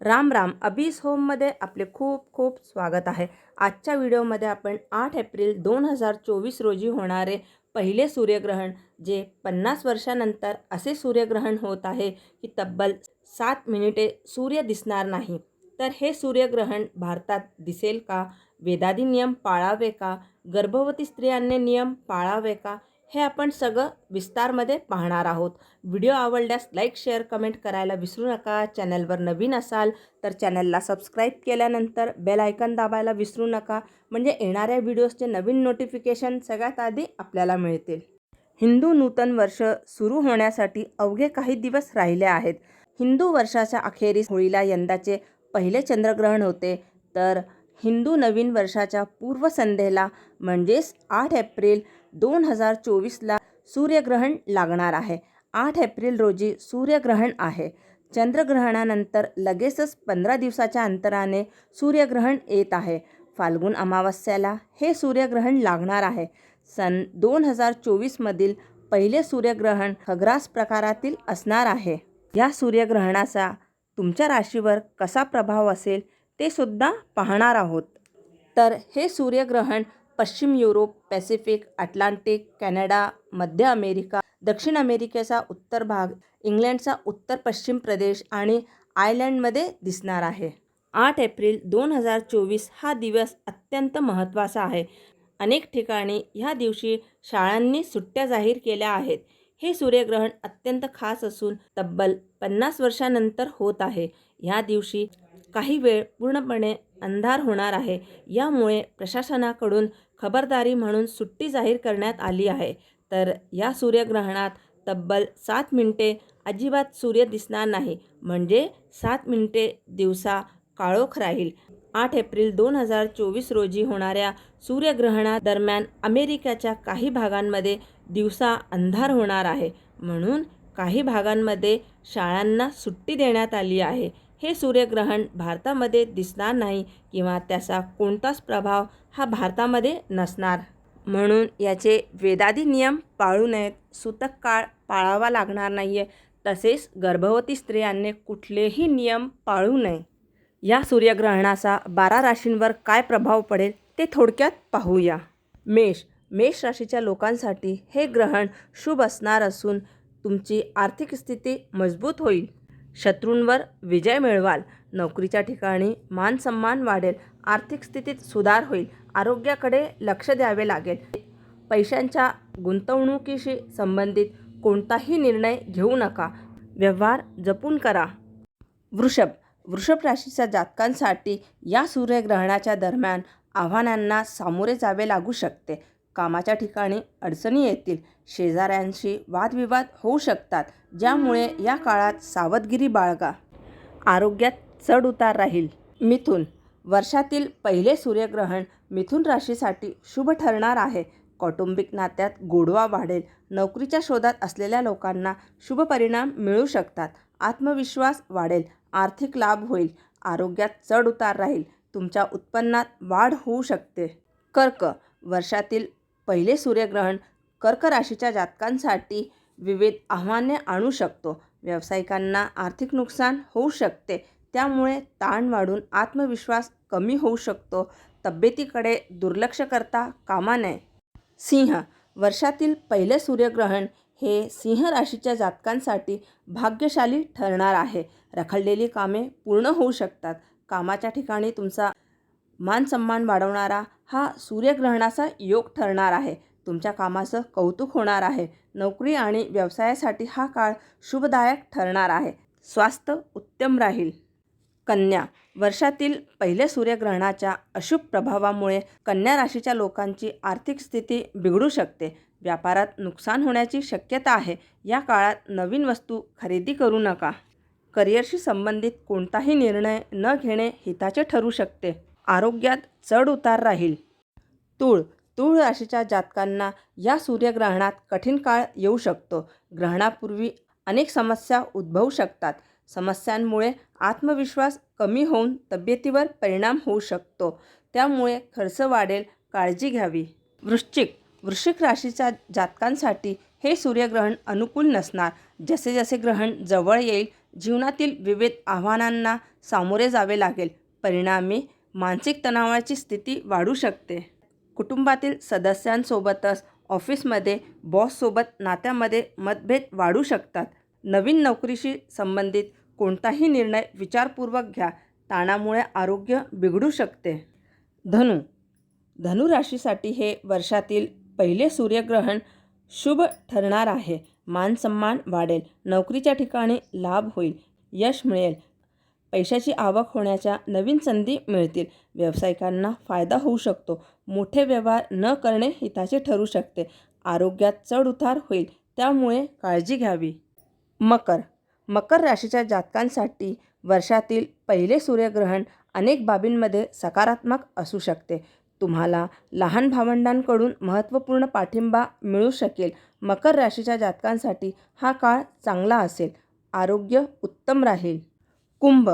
राम राम. अबीस होममध्ये आपले खूप खूप स्वागत आहे. आजच्या व्हिडिओमध्ये आपण आठ एप्रिल दोन हजार चोवीस रोजी होणारे पहिले सूर्यग्रहण जे पन्नास वर्षानंतर असे सूर्यग्रहण होत आहे की तब्बल सात मिनिटे सूर्य दिसणार नाही. तर हे सूर्यग्रहण भारतात दिसेल का? वेदादी नियम पाळावे का? गर्भवती स्त्रियांनी नियम पाळावे का? हे आपण सगळं विस्तारमध्ये पाहणार आहोत. व्हिडिओ आवडल्यास लाईक शेअर कमेंट करायला विसरू नका. चॅनलवर नवीन असाल तर चॅनलला सबस्क्राईब केल्यानंतर बेल आयकन दाबायला विसरू नका. म्हणजे येणाऱ्या व्हिडिओजचे नवीन नोटिफिकेशन सगळ्यात आधी आपल्याला मिळतील. हिंदू नूतन वर्ष सुरू होण्यासाठी अवघे काही दिवस राहिले आहेत. हिंदू वर्षाच्या अखेरीस होळीला यंदाचे पहिले चंद्रग्रहण होते. तर हिंदू नवीन वर्षाच्या पूर्वसंध्येला म्हणजेच आठ एप्रिल दोन हजार चोवीसला सूर्यग्रहण लागणार आहे. आठ एप्रिल रोजी सूर्यग्रहण आहे. चंद्रग्रहणानंतर लगेचच पंधरा दिवसाच्या अंतराने सूर्यग्रहण येत आहे. फाल्गुन अमावस्याला हे सूर्यग्रहण लागणार आहे. सन दोन हजार चोवीसमधील पहिले सूर्यग्रहण खग्रास प्रकारातील असणार आहे. या सूर्यग्रहणाचा तुमच्या राशीवर कसा प्रभाव असेल? ते सुद्धा पाहणार आहोत. तर हे सूर्यग्रहण पश्चिम युरोप पॅसिफिक अटलांटिक कॅनडा मध्य अमेरिका दक्षिण अमेरिकेचा उत्तर भाग इंग्लंडचा उत्तर पश्चिम प्रदेश आणि आयलँडमध्ये दिसणार आहे. आठ एप्रिल दोन हजार चोवीस हा दिवस अत्यंत महत्त्वाचा आहे. अनेक ठिकाणी ह्या दिवशी शाळांनी सुट्ट्या जाहीर केल्या आहेत. हे सूर्यग्रहण अत्यंत खास असून तब्बल पन्नास वर्षानंतर होत आहे. ह्या दिवशी काही वेळ पूर्णपणे अंधार होणार आहे. यामुळे प्रशासनाकडून खबरदारी म्हणून सुट्टी जाहीर करण्यात आली आहे. तर या सूर्यग्रहणात तब्बल सात मिनिटे अजिबात सूर्य दिसणार नाही. म्हणजे सात मिनिटे दिवसा काळोख राहील. आठ एप्रिल दोन हजार चोवीस रोजी होणाऱ्या सूर्यग्रहणादरम्यान अमेरिकेच्या काही भागांमध्ये दिवसा अंधार होणार आहे. म्हणून काही भागांमध्ये शाळांना सुट्टी देण्यात आली आहे. हे सूर्यग्रहण भारतामध्ये दिसणार नाही किंवा त्याचा कोणताच प्रभाव हा भारतामध्ये नसणार. म्हणून याचे वेदादी नियम पाळू नयेत. सूतक काळ पाळावा लागणार नाही आहे तसेच गर्भवती स्त्रियांनी कुठलेही नियम पाळू नये. या सूर्यग्रहणाचा बारा राशींवर काय प्रभाव पडेल ते थोडक्यात पाहूया. मेष. मेष राशीच्या लोकांसाठी हे ग्रहण शुभ असणार असून तुमची आर्थिक स्थिती मजबूत होईल. शत्रूंवर विजय मिळवाल. नोकरीच्या ठिकाणी मानसन्मान वाढेल. आर्थिक स्थितीत सुधार होईल. आरोग्याकडे लक्ष द्यावे लागेल. पैशांच्या गुंतवणुकीशी संबंधित कोणताही निर्णय घेऊ नका. व्यवहार जपून करा. वृषभ. वृषभ राशीच्या जातकांसाठी या सूर्यग्रहणाच्या दरम्यान आव्हानांना सामोरे जावे लागू शकते. कामाच्या ठिकाणी अडचणी येतील शेजाऱ्यांशी वादविवाद होऊ शकतात ज्यामुळे या काळात सावधगिरी बाळगा. आरोग्यात चढ उतार राहील. मिथुन वर्षातील पहिले सूर्यग्रहण मिथुन राशीसाठी शुभ ठरणार आहे. कौटुंबिक नात्यात गोडवा वाढेल. नोकरीच्या शोधात असलेल्या लोकांना शुभ परिणाम मिळू शकतात. आत्मविश्वास वाढेल. आर्थिक लाभ होईल. आरोग्यात चढ उतार राहील. तुमच्या उत्पन्नात वाढ होऊ शकते. कर्क वर्षातील पहिले सूर्यग्रहण कर्क राशीच्या जातकांसाठी विविध आव्हाने आणू शकतो. व्यावसायिकांना आर्थिक नुकसान होऊ शकते. त्यामुळे ताण वाढून आत्मविश्वास कमी होऊ शकतो. तब्येतीकडे दुर्लक्ष करता कामा नये. सिंह वर्षातील पहिले सूर्यग्रहण हे सिंह राशीच्या जातकांसाठी भाग्यशाली ठरणार आहे. रखडलेली कामे पूर्ण होऊ शकतात. कामाच्या ठिकाणी तुमचा मानसन्मान वाढवणारा हा सूर्यग्रहणाचा योग ठरणार आहे. तुमच्या कामाचं कौतुक होणार आहे. नोकरी आणि व्यवसायासाठी हा काळ शुभदायक ठरणार आहे. स्वास्थ्य उत्तम राहील. कन्या. वर्षातील पहिले सूर्यग्रहणाच्या अशुभ प्रभावामुळे कन्या राशीच्या लोकांची आर्थिक स्थिती बिघडू शकते. व्यापारात नुकसान होण्याची शक्यता आहे. या काळात नवीन वस्तू खरेदी करू नका. करिअरशी संबंधित कोणताही निर्णय न घेणे हिताचे ठरू शकते. आरोग्यात चढ उतार राहील. तूळ तूळ राशीच्या जातकांना या सूर्यग्रहणात कठीण काळ येऊ शकतो. ग्रहणापूर्वी अनेक समस्या उद्भवू शकतात. समस्यांमुळे आत्मविश्वास कमी होऊन तब्येतीवर परिणाम होऊ शकतो. त्यामुळे खर्च वाढेल काळजी घ्यावी. वृश्चिक वृश्चिक राशीच्या जातकांसाठी हे सूर्यग्रहण अनुकूल नसणार. जसे जसे ग्रहण जवळ येईल जीवनातील विविध आव्हानांना सामोरे जावे लागेल. परिणामी मानसिक तणावाची स्थिती वाढू शकते. कुटुंबातील सदस्यांसोबतच ऑफिसमध्ये बॉससोबत नात्यामध्ये मतभेद वाढू शकतात. नवीन नोकरीशी संबंधित कोणताही निर्णय विचारपूर्वक घ्या. ताणामुळे आरोग्य बिघडू शकते. धनु. धनु राशीसाठी हे वर्षातील पहिले सूर्यग्रहण शुभ ठरणार आहे. मानसन्मान वाढेल. नोकरीच्या ठिकाणी लाभ होईल. यश मिळेल. पैशाची आवक होण्याच्या नवीन संधी मिळतील. व्यावसायिकांना फायदा होऊ शकतो. मोठे व्यवहार न करणे हिताचे ठरू शकते. आरोग्यात चढउतार होईल त्यामुळे काळजी घ्यावी. मकर. मकर राशीच्या जातकांसाठी वर्षातील पहिले सूर्यग्रहण अनेक बाबींमध्ये सकारात्मक असू शकते. तुम्हाला लहान भावंडांकडून महत्त्वपूर्ण पाठिंबा मिळू शकेल. मकर राशीच्या जातकांसाठी हा काळ चांगला असेल. आरोग्य उत्तम राहील. कुंभ.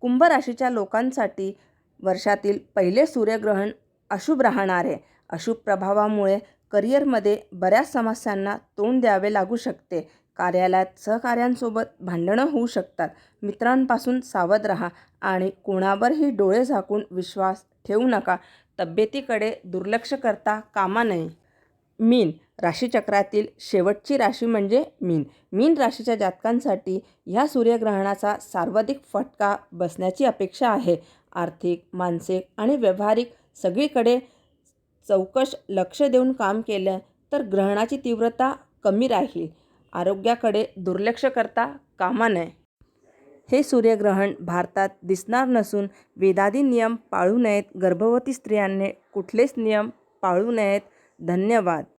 कुंभ राशीच्या लोकांसाठी वर्षातील पहिले सूर्यग्रहण अशुभ राहणार आहे. अशुभ प्रभावामुळे करिअरमध्ये बऱ्याच समस्यांना तोंड द्यावे लागू शकते. कार्यालयात सहकाऱ्यांसोबत भांडणं होऊ शकतात. मित्रांपासून सावध राहा आणि कोणावरही डोळे झाकून विश्वास ठेवू नका. तब्येतीकडे दुर्लक्ष करता कामा नये. मीन. राशीचक्रातील शेवटची राशी म्हणजे मीन. मीन राशीच्या जातकांसाठी ह्या सूर्यग्रहणाचा सर्वाधिक फटका बसण्याची अपेक्षा आहे. आर्थिक मानसिक आणि व्यावहारिक सगळीकडे चौकश लक्ष देऊन काम केलं तर ग्रहणाची तीव्रता कमी राहील. आरोग्याकडे दुर्लक्ष करता कामा नये. हे सूर्यग्रहण भारतात दिसणार नसून वेदादी नियम पाळू नयेत. गर्भवती स्त्रियांनी कुठलेच नियम पाळू नयेत. धन्यवाद.